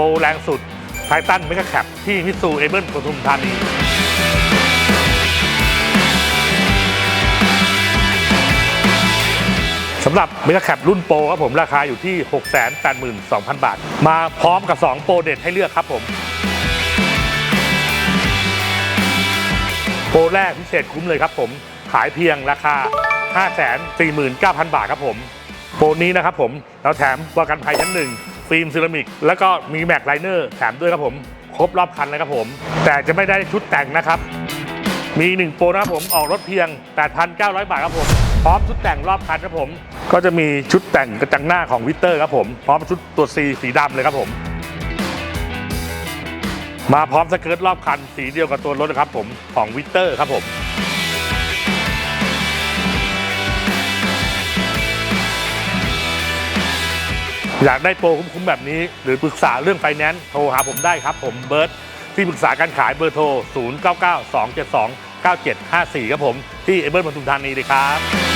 โปรแรงสุดไททันเมกะแคปที่มิตซูเอเบิลปทุมธานีสำหรับเมกะแคปรุ่นโปรครับผมราคาอยู่ที่ 682,000 บาท มาพร้อมกับ 2 โปรเด็ดให้เลือกครับผม โปรแรกพิเศษคุ้มเลยครับผม ขายเพียงราคา 549,000 บาทครับผม โปรนี้นะครับผมเราแถมประกันภัยชั้นหนึ่ง ฟิล์มเซรามิก แล้วก็มีแม็กไลเนอร์แถมด้วยครับผม ครบรอบคันเลยครับผม แต่จะไม่ได้ชุดแต่งนะครับ มี 1 โปรนะครับผมออกรถเพียง 8,900 บาทครับผม พร้อมชุดแต่งรอบคันครับผม ก็จะมีชุดแต่งกระจังหน้าของวิเตอร์ครับผมพร้อมชุดตัว C สีดำเลยครับผมมาพร้อมสเกิร์ตรอบคันสีเดียวกับตัวรถนะครับผมของวิเตอร์ครับผม อยากได้โปรคุ้มๆแบบนี้ หรือปรึกษาเรื่องไฟแนนซ์โทรหาผมได้ครับ ผมเบิร์ตที่ปรึกษาการขายเบอร์โทร 0 9 9 2 7 2 9 7 5 4 ครับผม ที่เอเบิร์ตปทุมธานีเลยครับ